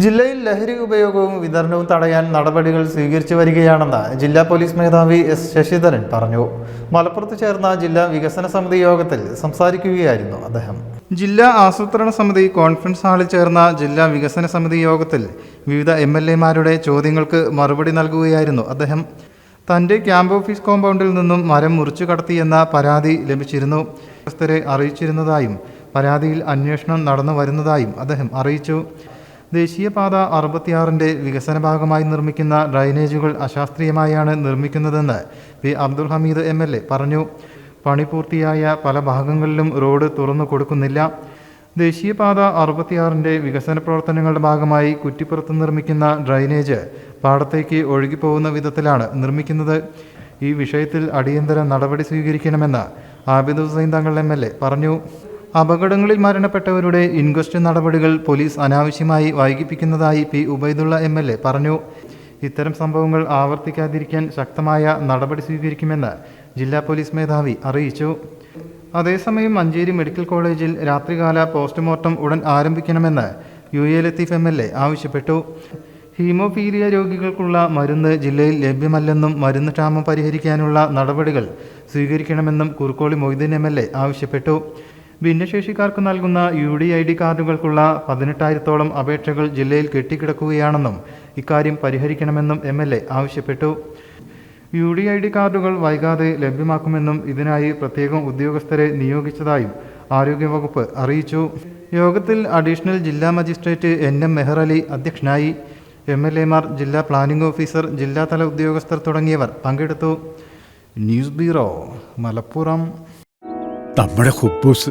ജില്ലയിൽ ലഹരി ഉപയോഗവും വിതരണവും തടയാൻ നടപടികൾ സ്വീകരിച്ചു വരികയാണെന്ന് ജില്ലാ പോലീസ് മേധാവി എസ് ശശിധരൻ പറഞ്ഞു. മലപ്പുറത്ത് ചേർന്ന ജില്ലാ വികസന സമിതി യോഗത്തിൽ സംസാരിക്കുകയായിരുന്നു അദ്ദേഹം. ജില്ലാ ആസൂത്രണ സമിതി കോൺഫറൻസ് ഹാളിൽ ചേർന്ന ജില്ലാ വികസന സമിതി യോഗത്തിൽ വിവിധ എം എൽ എമാരുടെ ചോദ്യങ്ങൾക്ക് മറുപടി നൽകുകയായിരുന്നു അദ്ദേഹം. തന്റെ ക്യാമ്പ് ഓഫീസ് കോമ്പൗണ്ടിൽ നിന്നും മരം മുറിച്ചു കടത്തിയെന്ന പരാതി ലഭിച്ചിരുന്നു. ഉദ്യോഗസ്ഥരെ അറിയിച്ചിരുന്നതായും പരാതിയിൽ അന്വേഷണം നടന്നു വരുന്നതായും അദ്ദേഹം അറിയിച്ചു. ദേശീയപാത അറുപത്തിയാറിന്റെ വികസന ഭാഗമായി നിർമ്മിക്കുന്ന ഡ്രൈനേജുകൾ അശാസ്ത്രീയമായാണ് നിർമ്മിക്കുന്നതെന്ന് പി അബ്ദുൽ ഹമീദ് എം പറഞ്ഞു. പണി പൂർത്തിയായ പല ഭാഗങ്ങളിലും റോഡ് തുറന്നു കൊടുക്കുന്നില്ല. ദേശീയപാത അറുപത്തിയാറിന്റെ വികസന പ്രവർത്തനങ്ങളുടെ ഭാഗമായി കുറ്റിപ്പുറത്ത് നിർമ്മിക്കുന്ന ഡ്രൈനേജ് പാടത്തേക്ക് ഒഴുകിപ്പോകുന്ന വിധത്തിലാണ് നിർമ്മിക്കുന്നത്. ഈ വിഷയത്തിൽ അടിയന്തര നടപടി സ്വീകരിക്കണമെന്ന് ആബിദ് ഹുസൈൻ തങ്ങൾ എ പറഞ്ഞു. അപകടങ്ങളിൽ മരണപ്പെട്ടവരുടെ ഇൻക്വസ്റ്റ് നടപടികൾ പോലീസ് അനാവശ്യമായി വൈകിപ്പിക്കുന്നതായി P Ubaidullah M L A പറഞ്ഞു. ഇത്തരം സംഭവങ്ങൾ ആവർത്തിക്കാതിരിക്കാൻ ശക്തമായ നടപടി സ്വീകരിക്കുമെന്ന് ജില്ലാ പോലീസ് മേധാവി അറിയിച്ചു. അതേസമയം മഞ്ചേരി മെഡിക്കൽ കോളേജിൽ രാത്രികാല പോസ്റ്റ്മോർട്ടം ഉടൻ ആരംഭിക്കണമെന്ന് U A Latheef M L A ആവശ്യപ്പെട്ടു. ഹീമോഫീലിയ രോഗികൾക്കുള്ള മരുന്ന് ജില്ലയിൽ ലഭ്യമല്ലെന്നും മരുന്ന് ക്ഷാമം പരിഹരിക്കാനുള്ള നടപടികൾ സ്വീകരിക്കണമെന്നും കുറുക്കോളി മൊയ്തീൻ എം ആവശ്യപ്പെട്ടു. ഭിന്നശേഷിക്കാർക്ക് നൽകുന്ന യു ഡി ഐ ഡി കാർഡുകൾക്കുള്ള പതിനെട്ടായിരത്തോളം അപേക്ഷകൾ ജില്ലയിൽ കെട്ടിക്കിടക്കുകയാണെന്നും ഇക്കാര്യം പരിഹരിക്കണമെന്നും എം എൽ എ ആവശ്യപ്പെട്ടു. യു ഡി ഐ ഡി കാർഡുകൾ വൈകാതെ ലഭ്യമാക്കുമെന്നും ഇതിനായി പ്രത്യേകം ഉദ്യോഗസ്ഥരെ നിയോഗിച്ചതായും ആരോഗ്യവകുപ്പ് അറിയിച്ചു. യോഗത്തിൽ അഡീഷണൽ ജില്ലാ മജിസ്ട്രേറ്റ് എൻ എം മെഹ്റലി അധ്യക്ഷനായി. എം എൽ എമാർ ജില്ലാ പ്ലാനിംഗ് ഓഫീസർ ജില്ലാതല ഉദ്യോഗസ്ഥർ തുടങ്ങിയവർ പങ്കെടുത്തു. News bureau Malappuram. നമ്മുടെ കുബൂസ്